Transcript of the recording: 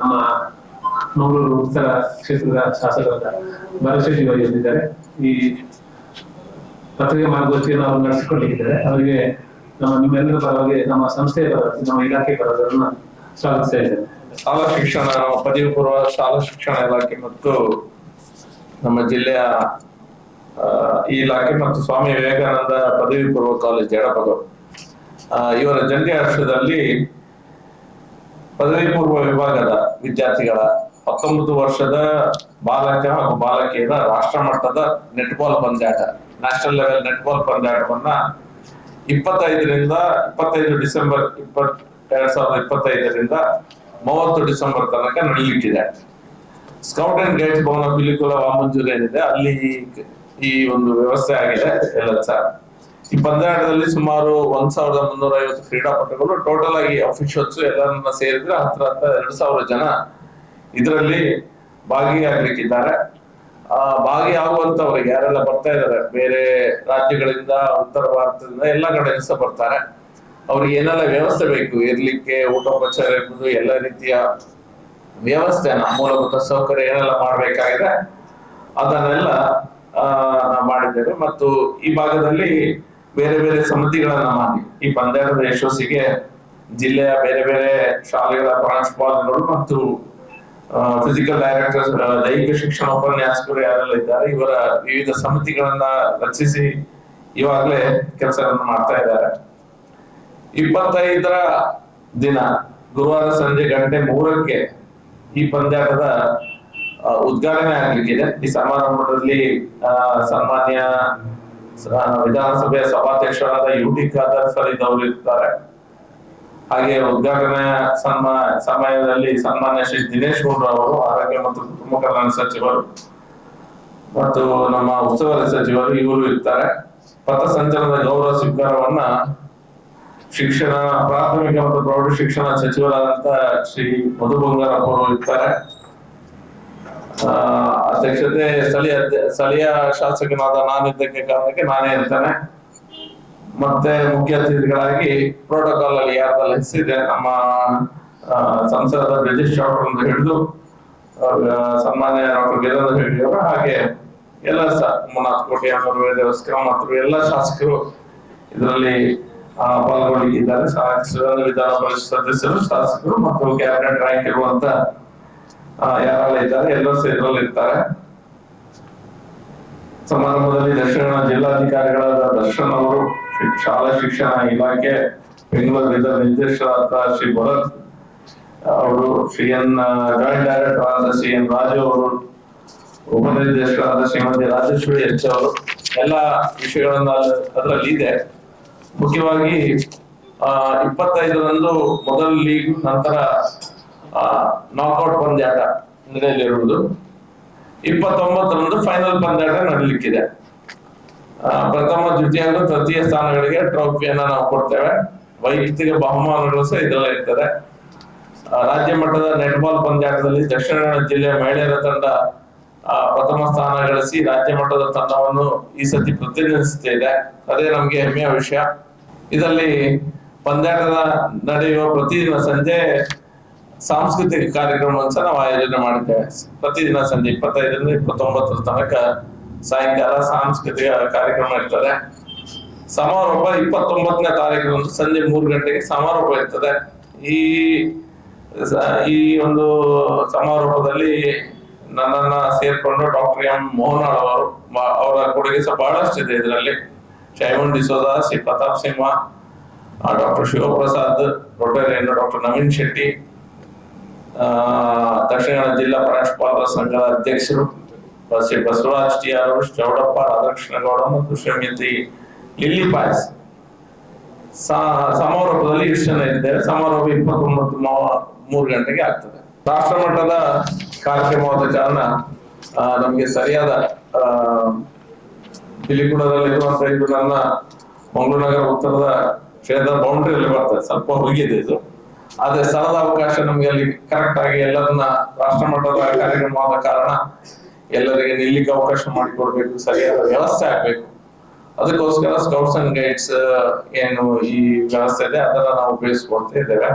ನಮ್ಮ ಮಂಗಳೂರು ಉತ್ತರ ಕ್ಷೇತ್ರದ ಶಾಸಕರಾದ ಭರಶೆಟ್ಟಿ ಅವರು ಇದ್ದಾರೆ. ಈ ಪತ್ರಿಕೆ ಮಾರ್ಗದರ್ಶಿಯನ್ನು ಅವರು ನಡೆಸಿಕೊಂಡಿದ್ದಾರೆ. ಅವರಿಗೆ ನಮ್ಮ ನಿಮ್ಮೆಲ್ಲರ ಪರವಾಗಿ ನಮ್ಮ ಸಂಸ್ಥೆಯ ಪರವಾಗಿ, ನಮ್ಮ ಇಲಾಖೆ ಪರವಾಗಿ ಸ್ವಾಗತಿಸ್ತಾ ಇದ್ದೇನೆ. ಶಾಲಾ ಶಿಕ್ಷಣ ಪದವಿ ಪೂರ್ವ ಶಾಲಾ ಶಿಕ್ಷಣ ಇಲಾಖೆ ಮತ್ತು ನಮ್ಮ ಜಿಲ್ಲೆಯ ಈ ಇಲಾಖೆ ಮತ್ತು ಸ್ವಾಮಿ ವಿವೇಕಾನಂದ ಪದವಿ ಪೂರ್ವ ಕಾಲೇಜ್, ಜಡಪದ. ಇವರ ಜಂಟಿ ವರ್ಷದಲ್ಲಿ ಪದವಿ ಪೂರ್ವ ವಿಭಾಗದ ವಿದ್ಯಾರ್ಥಿಗಳ ಹತ್ತೊಂಬತ್ತು ವರ್ಷದ ಬಾಲಕ ಹಾಗೂ ಬಾಲಕಿಯರ ರಾಷ್ಟ್ರ ಮಟ್ಟದ ನೆಟ್ಬಾಲ್ ಪಂದ್ಯಾಟ ನ್ಯಾಷನಲ್ ಲೆವೆಲ್ ನೆಟ್ಬಾಲ್ ಪಂದ್ಯಾಟವನ್ನ ಇಪ್ಪತ್ತೈದರಿಂದ ಇಪ್ಪತ್ತೈದು ಡಿಸೆಂಬರ್ ಇಪ್ಪತ್, ಎರಡ್ ಸಾವಿರದ ಇಪ್ಪತ್ತೈದರಿಂದ ಮೂವತ್ತು ಡಿಸೆಂಬರ್ ತನಕ ನಡೆಯುತ್ತಿದೆ scout and guides Bhavan Pilikula Vamanjoor ಏನಿದೆ, ಅಲ್ಲಿ ಈ ಒಂದು ವ್ಯವಸ್ಥೆ ಆಗಿದೆ ಎಲ್ಲ ಸರ್. ಈ ಪಂದ್ಯಾಟದಲ್ಲಿ ಸುಮಾರು ಒಂದ್ ಸಾವಿರದ ಮುನ್ನೂರ ಐವತ್ತು ಕ್ರೀಡಾಪಟುಗಳು ಟೋಟಲ್ ಆಗಿ ಅಫಿಷಿಯಲ್ಸ್ ಎಲ್ಲರನ್ನ ಸೇರಿದ್ರೆ ಹತ್ರ ಹತ್ರ ಎರಡು ಸಾವಿರ ಜನ ಇದರಲ್ಲಿ ಭಾಗಿಯಾಗಲಿಕ್ಕಿದ್ದಾರೆ. ಆ ಭಾಗಿಯಾಗುವಂತವ್ರಿಗೆ ಯಾರೆಲ್ಲ ಬರ್ತಾ ಇದ್ದಾರೆ ಬೇರೆ ರಾಜ್ಯಗಳಿಂದ ಉತ್ತರ ಭಾರತದಿಂದ ಎಲ್ಲ ಕಡೆಯಿಂದ ಸಹ ಬರ್ತಾರೆ. ಅವ್ರಿಗೆ ಏನೆಲ್ಲ ವ್ಯವಸ್ಥೆ ಬೇಕು? ಇರ್ಲಿಕ್ಕೆ ಊಟೋಪಚಾರ ಇರ್ಬೋದು ಎಲ್ಲ ರೀತಿಯ ವ್ಯವಸ್ಥೆನ ಮೂಲಭೂತ ಸೌಕರ್ಯ ಏನೆಲ್ಲ ಮಾಡ್ಬೇಕಾಗಿದೆ ಅದನ್ನೆಲ್ಲ ಆ, ಮಾಡಿದ್ದೇವೆ. ಮತ್ತು ಈ ಭಾಗದಲ್ಲಿ ಬೇರೆ ಬೇರೆ ಸಮಿತಿಗಳನ್ನ ಮಾಡಿ. ಈ ಪಂದ್ಯಾಟದ ಯಶಸ್ಸಿಗೆ ಜಿಲ್ಲೆಯ ಬೇರೆ ಬೇರೆ ಶಾಲೆಗಳ ಪ್ರಾಂಶುಪಾಲಗಳು ಮತ್ತು ಫಿಸಿಕಲ್ ಡೈರೆಕ್ಟರ್ ದೈಹಿಕ ಶಿಕ್ಷಣ ಉಪನ್ಯಾಸಕರು ಯಾರೆಲ್ಲ ಇದ್ದಾರೆ, ಇವರ ವಿವಿಧ ಸಮಿತಿಗಳನ್ನ ರಚಿಸಿ ಇವಾಗಲೇ ಕೆಲಸಗಳನ್ನು ಮಾಡ್ತಾ ಇದ್ದಾರೆ. ಇಪ್ಪತ್ತೈದರ ದಿನ, ಗುರುವಾರ ಸಂಜೆ ಗಂಟೆ ಮೂರಕ್ಕೆ ಈ ಪಂದ್ಯಾಟದ ಉದ್ಘಾಟನೆ ಆಗ್ಲಿಕ್ಕಿದೆ. ಈ ಸಮಾರಂಭದಲ್ಲಿ ಸನ್ಮಾನ್ಯ ವಿಧಾನಸಭೆಯ ಸಭಾಧ್ಯಕ್ಷರಾದ ಯು ಟಿ ಖಾದರ್ ಫರೀದ್ ಅವರು ಇರ್ತಾರೆ. ಹಾಗೆ ಉದ್ಘಾಟನೆ ಸನ್ಮ ಸಮಯದಲ್ಲಿ ಸನ್ಮಾನ್ಯ ಶ್ರೀ ದಿನೇಶ್ ಗುಂಡ್ರು ಅವರು, ಆರೋಗ್ಯ ಮತ್ತು ಕುಟುಂಬ ಕಲ್ಯಾಣ ಸಚಿವರು ಮತ್ತು ನಮ್ಮ ಉಸ್ತುವಾರಿ ಸಚಿವರು ಇವರು ಇರ್ತಾರೆ. ಪಥಸಂಚಲನದ ಗೌರವ ಸ್ವೀಕಾರವನ್ನ ಶಿಕ್ಷಣ, ಪ್ರಾಥಮಿಕ ಮತ್ತು ಪ್ರೌಢ ಶಿಕ್ಷಣ ಸಚಿವರಾದಂತ ಶ್ರೀ ಮಧು ಬಂಗಾರಪ್ಪ ಅವರು ಇರ್ತಾರೆ. ಅಧ್ಯಕ್ಷತೆ ಸ್ಥಳೀಯ ಸ್ಥಳೀಯ ಶಾಸಕನಾದ ನಾನಿದ್ದಕ್ಕೆ ಕಾರಣಕ್ಕೆ ನಾನೇ ಇರ್ತೇನೆ ಮತ್ತೆ ಮುಖ್ಯ ಅತಿಥಿಗಳಾಗಿ ಪ್ರೋಟೋಕಾಲ್ ಅಲ್ಲಿ ಯಾರ್ದಲ್ಲಿ ಹೆಸರಿದೆ ನಮ್ಮ ಸಂಸದ ಚೌಟ್ರ್ ಅಂತ ಹಿಡಿದು ಸನ್ಮಾನ್ಯ ಡಾಕ್ಟರ್ ವೀರೇಂದ್ರ ಅವರು ಹಾಗೆ ಎಲ್ಲ ಮುನಾಥ್ ಕೋಟಿ ಮತ್ತು ಎಲ್ಲ ಶಾಸಕರು ಇದರಲ್ಲಿ ಪಾಲ್ಗೊಂಡಿದ್ದಾರೆ. ವಿಧಾನ ಪರಿಷತ್ ಸದಸ್ಯರು, ಶಾಸಕರು ಮತ್ತು ಕ್ಯಾಬಿನೆಟ್ ರ್ಯಾಂಕ್ ಇರುವಂತ ಯಾರೆಲ್ಲ ಇದ್ದಾರೆ? ಎಲ್ಲರೂ ಸೇರಲ್ಲಿ ಇರ್ತಾರೆ ಸಮಾರಂಭದಲ್ಲಿ ದಕ್ಷಿಣ ಜಿಲ್ಲಾಧಿಕಾರಿಗಳಾದ ದರ್ಶನ್ ಅವರು ಶಾಲಾ ಶಿಕ್ಷಣ ಇಲಾಖೆ ಬೆಂಗಳೂರು ನಿರ್ದೇಶಕರಾದ ಶ್ರೀ ಭರತ್, ಅವರು ಶ್ರೀ ಎನ್ ಜಾಯಿಂಟ್ ಡೈರೆಕ್ಟರ್ ಆದ ಶ್ರೀ ಎನ್ ರಾಜು ಅವರು ಉಪನಿರ್ದೇಶಕರಾದ ಶ್ರೀಮತಿ ರಾಜೇಶ್ವರಿ ಎಚ್ ಅವರು, ಎಲ್ಲ ವಿಷಯಗಳನ್ನ ಅದರಲ್ಲಿ ಇದೆ. ಮುಖ್ಯವಾಗಿ, ಆ, ಇಪ್ಪತ್ತೈದರಂದು ಮೊದಲ ಲೀಗ್, ನಂತರ ನಾಕ್ಔಟ್ ಪಂದ್ಯಾಟ ನಡೆಯಲಿರುವುದು ಇಪ್ಪತ್ತೊಂಬತ್ತರಂದು ಫೈನಲ್ ಪಂದ್ಯಾಟ ನಡೀಲಿಕ್ಕಿದೆ. ಪ್ರಥಮ, ದ್ವಿತೀಯ ಹಾಗೂ ತೃತೀಯ ಸ್ಥಾನಗಳಿಗೆ ಟ್ರೋಫಿಯನ್ನ ನಾವು ಕೊಡ್ತೇವೆ. ವೈಯಕ್ತಿಕ ಬಹುಮಾನಗಳು ಸಹ ಇದೆಲ್ಲ ಇರ್ತದೆ. ರಾಜ್ಯ ಮಟ್ಟದ ನೆಟ್ಬಾಲ್ ಪಂದ್ಯಾಟದಲ್ಲಿ ದಕ್ಷಿಣ ಕನ್ನಡ ಜಿಲ್ಲೆಯ ಮಹಿಳೆಯರ ತಂಡ ಪ್ರಥಮ ಸ್ಥಾನ ಗಳಿಸಿ ರಾಜ್ಯ ಮಟ್ಟದ ತಂಡವನ್ನು ಈ ಸತಿ ಪ್ರತಿನಿಧಿಸುತ್ತಿದೆ. ಅದೇ ನಮಗೆ ಹೆಮ್ಮೆಯ ವಿಷಯ. ಇದರಲ್ಲಿ ಪಂದ್ಯಾಟದ ನಡೆಯುವ ಪ್ರತಿದಿನ ಸಂಜೆ ಸಾಂಸ್ಕೃತಿಕ ಕಾರ್ಯಕ್ರಮವನ್ನು ಸಹ ನಾವು ಆಯೋಜನೆ ಮಾಡಿದ್ದೇವೆ ಪ್ರತಿದಿನ ಸಂಜೆ ಇಪ್ಪತ್ತೈದರಿಂದ ಇಪ್ಪತ್ತೊಂಬತ್ತರ ತನಕ ಸಾಯಂಕಾಲ ಸಾಂಸ್ಕೃತಿಕ ಕಾರ್ಯಕ್ರಮ ಇರ್ತದೆ. ಸಮಾರೋಪ ಇಪ್ಪತ್ತೊಂಬತ್ತನೇ ತಾರೀಕು ಸಂಜೆ ಮೂರು ಗಂಟೆಗೆ ಸಮಾರೋಪ ಇರ್ತದೆ. ಈ ಈ ಒಂದು ಸಮಾರೋಪದಲ್ಲಿ ನನ್ನನ್ನ ಸೇರ್ಕೊಂಡು ಡಾಕ್ಟರ್ ಎಂ ಮೋಹನಾಳ್ ಅವರು ಅವರ ಕೊಡುಗೆ ಸಹ ಬಹಳಷ್ಟಿದೆ ಇದರಲ್ಲಿ. ಶೈವನ್ ಡಿಸೋದ Shri Pratap Simha doctor Shivaprasad Rotarian doctor Naveen Shetty ದಕ್ಷಿಣ ಜಿಲ್ಲಾ ಪ್ರಾಂಶುಪಾಲರ ಸಂಘದ ಅಧ್ಯಕ್ಷರು ಶ್ರೀ ಬಸವರಾಜ್ ಟಿ ಆರ್ ಚೌಡಪ್ಪ ರಾಧಾಕೃಷ್ಣ ಗೌಡ ಮತ್ತು ಶ್ರೀಮತಿ ಲಿಲ್ಲಿ ಪಾಯಸ್. ಸಮಾರೋಪದಲ್ಲಿ ಇಷ್ಟು ಜನ ಇದ್ದೇವೆ ಸಮಾರೋಪ ಇಪ್ಪತ್ತೊಂಬತ್ತು ಮೂರು ಗಂಟೆಗೆ ಆಗ್ತದೆ. ರಾಷ್ಟ್ರ ಮಟ್ಟದ ಕಾರ್ಯಕ್ರಮವಾದ ಕಾರಣ ನಮಗೆ ಸರಿಯಾದ ಆ, ಪಿಲಿಕುಳದಲ್ಲಿರುವಂತ ಇದು ನನ್ನ ಮಂಗಳೂರು ನಗರ ಉತ್ತರದ ಕ್ಷೇತ್ರದ ಬೌಂಡ್ರಿಯಲ್ಲಿ ಬರ್ತದೆ. ಸ್ವಲ್ಪ ಹೋಗಿದೆ ಇದು ಆದ್ರೆ ಸ್ಥಳದ ಅವಕಾಶ ನಮ್ಗೆ ಅಲ್ಲಿ ಕರೆಕ್ಟ್ ಆಗಿ ಎಲ್ಲರನ್ನ ರಾಷ್ಟ್ರ ಮಟ್ಟದ ಕಾರ್ಯಕ್ರಮವಾದ ಕಾರಣ ಎಲ್ಲರಿಗೆ ನಿಲ್ಲಿಕ್ಕೆ ಅವಕಾಶ ಮಾಡಿಕೊಡ್ಬೇಕು, ಸರಿಯಾದ ವ್ಯವಸ್ಥೆ ಆಗ್ಬೇಕು. ಅದಕ್ಕೋಸ್ಕರ ಸ್ಕೌಟ್ಸ್ ಅಂಡ್ ಗೈಡ್ಸ್ ಏನು ಈ ವ್ಯವಸ್ಥೆ ಇದೆ, ಅದನ್ನ ನಾವು ಉಪಯೋಗಿಸ್ಕೊಳ್ತಾ ಇದ್ದೇವೆ.